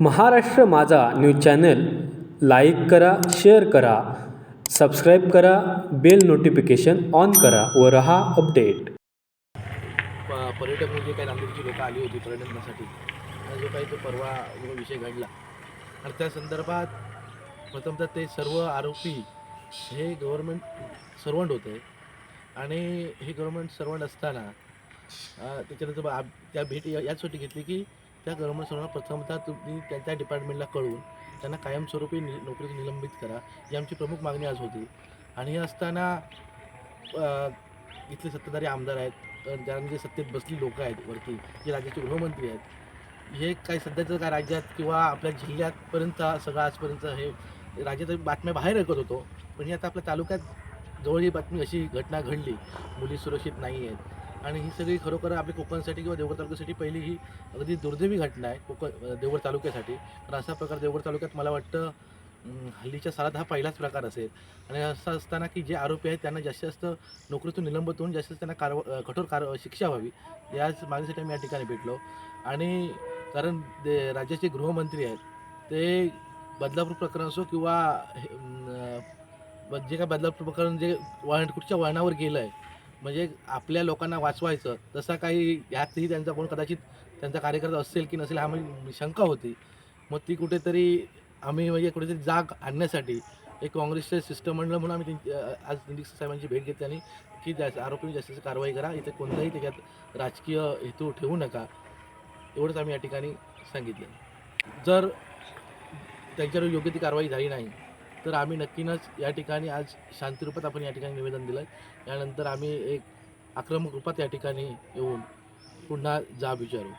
Maharashtra Majha news channel like करा share करा subscribe करा बेल नोटिफिकेशन ऑन करा व रहा अपडेट. प- पर्यटक म्हणजे काही नांदेडची लोकं आली होती पर्यटनासाठी. आणि जो काही तो परवा जो विषय घडला. आणि त्या संदर्भात प्रथमतः ते सर्व आरोपी हे गव्हर्मेंट सर्वंट होते. आणि हे गव्हर्मेंट सर्वंट असताना अं, त्याच्यानंतर बा- त्या भेटी या- याचसाठी घेतली की त्या गव्हर्मेंट सर्वंट प्रथमतः तुम्ही त्या त्या डिपार्टमेंटला कळून त्यांना कायमस्वरूपी नि नोकरीतून निलंबित करा ही आमची प्रमुख मागणी आज होती. आणि हे असताना इथले सत्ताधारी आमदार आहेत तर जे सत्तेत बसली लोकं आहेत वरती जे राज्याचे गृहमंत्री आहेत हे काही सध्याचं काय राज्यात किंवा आपल्या जिल्ह्यातपर्यंत सगळं आजपर्यंत हे राज्यात बातम्या बाहेर ऐकत होतो. पण ही आता आपल्या तालुक्यात जवळ ही बातमी अशी घटना घडली मुली सुरक्षित नाही आहेत आणि ही सगळी खरोखर आपल्या कोकणसाठी किंवा देवगड तालुक्यासाठी पहिली ही अगदी दुर्दैवी घटना आहे कोकण देवगड तालुक्यासाठी. तर असा प्रकार देवगड तालुक्यात मला वाटतं हल्लीच्या सालात हा पहिलाच प्रकार असेल. आणि असं असताना की जे आरोपी आहेत त्यांना जास्तीत जास्त नोकरीतून निलंबित होऊन जास्तीत जास्त त्यांना कारवा कठोर कार शिक्षा व्हावी याच मागणीसाठी आम्ही या ठिकाणी भेटलो. आणि कारण दे राज्याचे गृहमंत्री आहेत ते बदलापूर प्रकरण असो किंवा हे, जे काय बदलापूर प्रकरण जे वळण कुठच्या वळणावर गेलं आहे म्हणजे आपल्या लोकांना वाचवायचं तसा काही ह्यातही त्यांचा कोण कदाचित त्यांचा कार्यकर्ता असेल की नसेल हा म्हणजे शंका होती. मग ती कुठेतरी आम्ही म्हणजे कुठेतरी जाग आणण्यासाठी एक काँग्रेसचे शिष्टमंडळ म्हणून आम्ही आज दिंडी साहेबांची भेट घेतली आणि की जास्त आरोपी जास्त कारवाई करा इथे कोणताही त्याच्यात राजकीय हेतू ठेवू नका एवढंच आम्ही या ठिकाणी सांगितलं. जर त्यांच्यावर योग्य ती कारवाई झाली नाही तर आम्ही नक्कीनच या ठिकाणी आज शांतिरूपात आपण या ठिकाणी निवेदन दिलं यानंतर आम्ही एक आक्रमक रूपात या ठिकाणी येऊन पुन्हा जाब विचारू.